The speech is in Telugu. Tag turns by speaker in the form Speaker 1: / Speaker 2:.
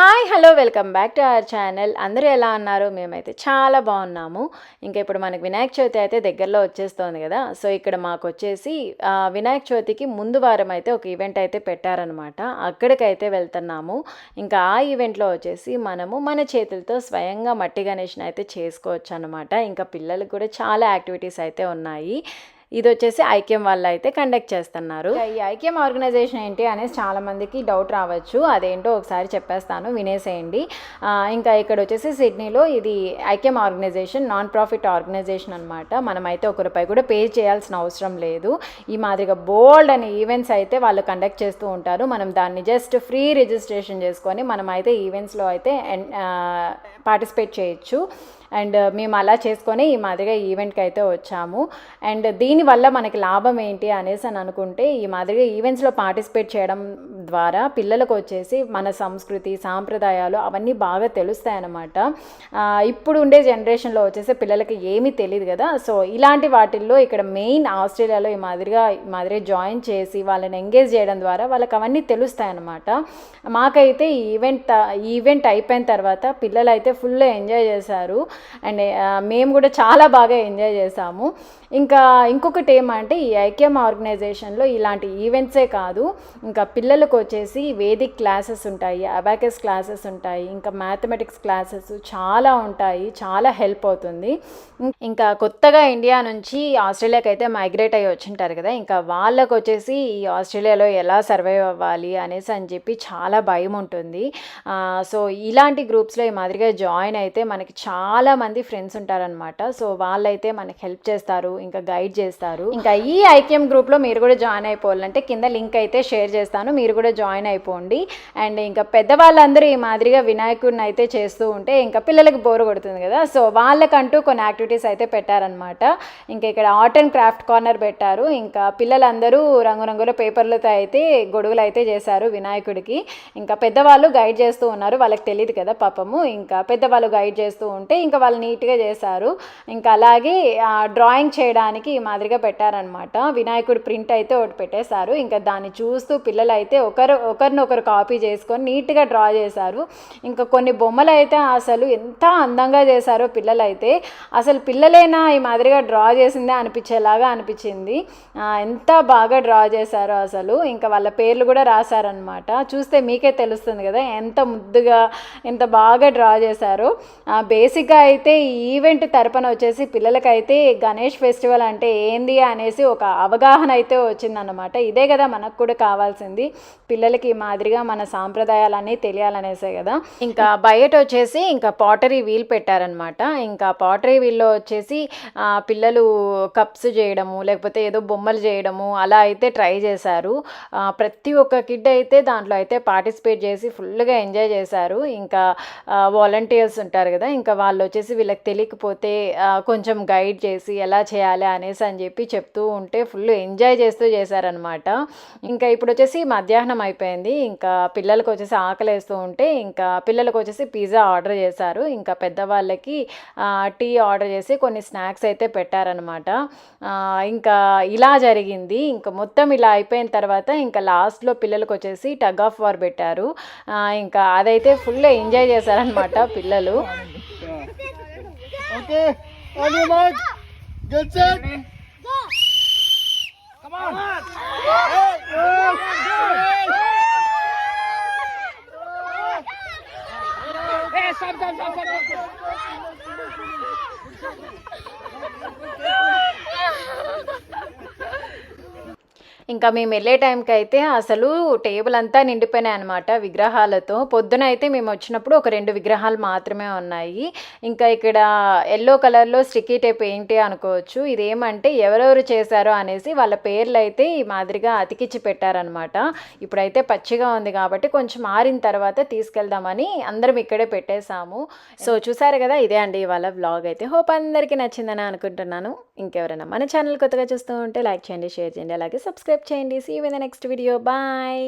Speaker 1: Hi hello welcome back to our channel. అందరూ ఎలా ఉన్నారు? మేమైతే చాలా బాగున్నాము. ఇంకా ఇప్పుడు మనకి వినాయక చవితి అయితే దగ్గరలో వచ్చేస్తోంది కదా. సో ఇక్కడ మాకు వచ్చేసి వినాయక చవితికి ముందు వారం అయితే ఒక ఈవెంట్ అయితే పెట్టారనమాట అక్కడికైతే వెళ్తున్నాము. ఇంకా ఆ ఈవెంట్లో వచ్చేసి మనము మన చేతులతో స్వయంగా మట్టి గణేష్ని అయితే చేసుకోవచ్చు అనమాట ఇంకా పిల్లలకు కూడా చాలా యాక్టివిటీస్ అయితే ఉన్నాయి. ఇది వచ్చేసి ఐక్యం వాళ్ళు అయితే కండక్ట్ చేస్తున్నారు. ఈ ఐక్యం ఆర్గనైజేషన్ ఏంటి అనేసి చాలా మందికి డౌట్ రావచ్చు. అదేంటో ఒకసారి చెప్పేస్తాను వినేసేయండి. ఇంకా ఇక్కడ వచ్చేసి సిడ్నీలో ఇది ఐక్యం ఆర్గనైజేషన్ నాన్ ప్రాఫిట్ ఆర్గనైజేషన్ అనమాట మనమైతే ఒక రూపాయి కూడా పే చేయాల్సిన అవసరం లేదు. ఈ మాదిరిగా బోల్డ్ అనే ఈవెంట్స్ అయితే వాళ్ళు కండక్ట్ చేస్తూ ఉంటారు. మనం దాన్ని జస్ట్ ఫ్రీ రిజిస్ట్రేషన్ చేసుకొని మనం అయితే ఈవెంట్స్లో అయితే పార్టిసిపేట్ చేయొచ్చు. అండ్ uh, మేము అలా చేసుకొని ఈ మాదిరిగా ఈవెంట్కి అయితే వచ్చాము. అండ్ దీనివల్ల మనకి లాభం ఏంటి అనేసి అని అనుకుంటే ఈ మాదిరిగా ఈవెంట్స్లో పార్టిసిపేట్ చేయడం ద్వారా పిల్లలకు వచ్చేసి మన సంస్కృతి సాంప్రదాయాలు అవన్నీ బాగా తెలుస్తాయన్నమాట ఇప్పుడు ఉండే జనరేషన్లో వచ్చేసి పిల్లలకి ఏమీ తెలియదు కదా. సో ఇలాంటి వాటిల్లో ఇక్కడ మెయిన్ ఆస్ట్రేలియాలో ఈ మాదిరిగా ఈ మాదిరిగా జాయిన్ చేసి వాళ్ళని ఎంగేజ్ చేయడం ద్వారా వాళ్ళకి అవన్నీ తెలుస్తాయన్నమాట మాకైతే ఈవెంట్ ఈవెంట్ అయిపోయిన తర్వాత పిల్లలు అయితే ఫుల్ ఎంజాయ్ చేశారు. అండ్ మేము కూడా చాలా బాగా ఎంజాయ్ చేసాము. ఇంకా ఇంకొకటి ఏమంటే ఈ ఐక్యం ఆర్గనైజేషన్లో ఇలాంటి ఈవెంట్సే కాదు. ఇంకా పిల్లలకు వచ్చేసి వేదిక్ క్లాసెస్ ఉంటాయి అబాకస్ క్లాసెస్ ఉంటాయి ఇంకా మ్యాథమెటిక్స్ క్లాసెస్ చాలా ఉంటాయి చాలా హెల్ప్ అవుతుంది. ఇంకా కొత్తగా ఇండియా నుంచి ఆస్ట్రేలియాకి అయితే మైగ్రేట్ అయ్యి వచ్చింటారు కదా ఇంకా వాళ్ళకు వచ్చేసి ఈ ఆస్ట్రేలియాలో ఎలా సర్వైవ్ అవ్వాలి అనేసి అని చెప్పి చాలా భయం ఉంటుంది. సో ఇలాంటి గ్రూప్స్లో ఈ మాదిరిగా జాయిన్ అయితే మనకి చాలా మంది ఫ్రెండ్స్ ఉంటారనమాట సో వాళ్ళైతే మనకి హెల్ప్ చేస్తారు ఇంకా గైడ్ చేస్తారు. ఇంకా ఈ ఐక్యం గ్రూప్లో మీరు కూడా జాయిన్ అయిపోవాలంటే కింద లింక్ అయితే షేర్ చేస్తాను. మీరు కూడా జాయిన్ అయిపోండి. అండ్ ఇంకా పెద్దవాళ్ళందరూ ఈ మాదిరిగా వినాయకుడిని అయితే చేస్తూ ఉంటే ఇంకా పిల్లలకు బోర్ కొడుతుంది కదా. సో వాళ్ళకంటూ కొన్ని యాక్టివిటీస్ అయితే పెట్టారనమాట ఇంకా ఇక్కడ ఆర్ట్ అండ్ క్రాఫ్ట్ కార్నర్ పెట్టారు. ఇంకా పిల్లలందరూ రంగురంగుల పేపర్లతో అయితే గొడుగులు అయితే చేశారు వినాయకుడికి. ఇంకా పెద్దవాళ్ళు గైడ్ చేస్తూ ఉన్నారు. వాళ్ళకి తెలియదు కదా పాపము. ఇంకా పెద్దవాళ్ళు గైడ్ చేస్తూ ఉంటే ఇంకా వాళ్ళు నీట్గా చేశారు. ఇంకా అలాగే డ్రాయింగ్ చేయడానికి ఈ మాదిరిగా పెట్టారనమాట వినాయకుడు ప్రింట్ అయితే ఒకటి పెట్టేశారు. ఇంకా దాన్ని చూస్తూ పిల్లలు అయితే ఒకరు ఒకరినొకరు కాపీ చేసుకొని నీట్గా డ్రా చేశారు. ఇంకా కొన్ని బొమ్మలు అయితే అసలు ఎంత అందంగా చేశారో పిల్లలు అయితే అసలు పిల్లలేనా ఈ మాదిరిగా డ్రా చేసిందే అనిపించేలాగా అనిపించింది. ఎంత బాగా డ్రా చేశారో అసలు. ఇంకా వాళ్ళ పేర్లు కూడా రాశారనమాట చూస్తే మీకే తెలుస్తుంది కదా ఎంత ముద్దుగా ఎంత బాగా డ్రా చేశారో. బేసిక్గా అయితే ఈ ఈవెంట్ తరపున వచ్చేసి పిల్లలకైతే గణేష్ ఫెస్టివల్ అంటే ఏంది అనేసి ఒక అవగాహన అయితే వచ్చిందన్నమాట. ఇదే కదా మనకు కూడా కావాల్సింది. పిల్లలకి మాదిరిగా మన సాంప్రదాయాలన్నీ తెలియాలనేసే కదా. ఇంకా బయట వచ్చేసి ఇంకా పాటరీ వీల్ పెట్టారనమాట ఇంకా పాటరీ వీల్లో వచ్చేసి పిల్లలు కప్స్ చేయడము లేకపోతే ఏదో బొమ్మలు చేయడము అలా అయితే ట్రై చేశారు. ప్రతి ఒక్క కిడ్ అయితే దాంట్లో అయితే పార్టిసిపేట్ చేసి ఫుల్గా ఎంజాయ్ చేశారు. ఇంకా వాలంటీర్స్ ఉంటారు కదా ఇంకా వాళ్ళు వచ్చేసి వీళ్ళకి తెలియకపోతే కొంచెం గైడ్ చేసి ఎలా చేయాలి అనేసి అని చెప్పి చెప్తూ ఉంటే ఫుల్ ఎంజాయ్ చేస్తూ చేశారనమాట ఇంకా ఇప్పుడు వచ్చేసి మధ్యాహ్నం అయిపోయింది. ఇంకా పిల్లలకు వచ్చేసి ఆకలి వేస్తూ ఉంటే ఇంకా పిల్లలకు వచ్చేసి పిజ్జా ఆర్డర్ చేశారు. ఇంకా పెద్దవాళ్ళకి టీ ఆర్డర్ చేసి కొన్ని స్నాక్స్ అయితే పెట్టారనమాట ఇంకా ఇలా జరిగింది. ఇంకా మొత్తం ఇలా అయిపోయిన తర్వాత ఇంకా లాస్ట్లో పిల్లలకు వచ్చేసి టగ్ ఆఫ్ వార్ పెట్టారు. ఇంకా అదైతే ఫుల్ ఎంజాయ్ చేశారనమాట పిల్లలు.
Speaker 2: Okay, on your mark, get set. Come on. Hey, hey, Hey, stop, stop, stop, stop,
Speaker 1: ఇంకా మేము వెళ్ళే టైంకి అయితే అసలు టేబుల్ అంతా నిండిపోయినాయి అనమాట విగ్రహాలతో. పొద్దున అయితే మేము వచ్చినప్పుడు ఒక రెండు విగ్రహాలు మాత్రమే ఉన్నాయి. ఇంకా ఇక్కడ ఎల్లో కలర్లో స్టిక్కీ టేప్ ఏంటి అనుకోవచ్చు. ఇదేమంటే ఎవరెవరు చేశారో అనేసి వాళ్ళ పేర్లు అయితే ఈ మాదిరిగా అతికిచ్చి పెట్టారనమాట ఇప్పుడైతే పచ్చిగా ఉంది కాబట్టి కొంచెం ఆరిన తర్వాత తీసుకెళ్దామని అందరం ఇక్కడే పెట్టేశాము. సో చూసారు కదా ఇదే అండి ఇవాళ వ్లాగ్ అయితే. హోప్ అందరికీ నచ్చిందని అనుకుంటున్నాను. ఇంకెవరైనా మన ఛానల్ కొత్తగా చూస్తూ ఉంటే లైక్ చేయండి షేర్ చేయండి. అలాగే సబ్స్క్రైబ్ చేయండి see you in next video bye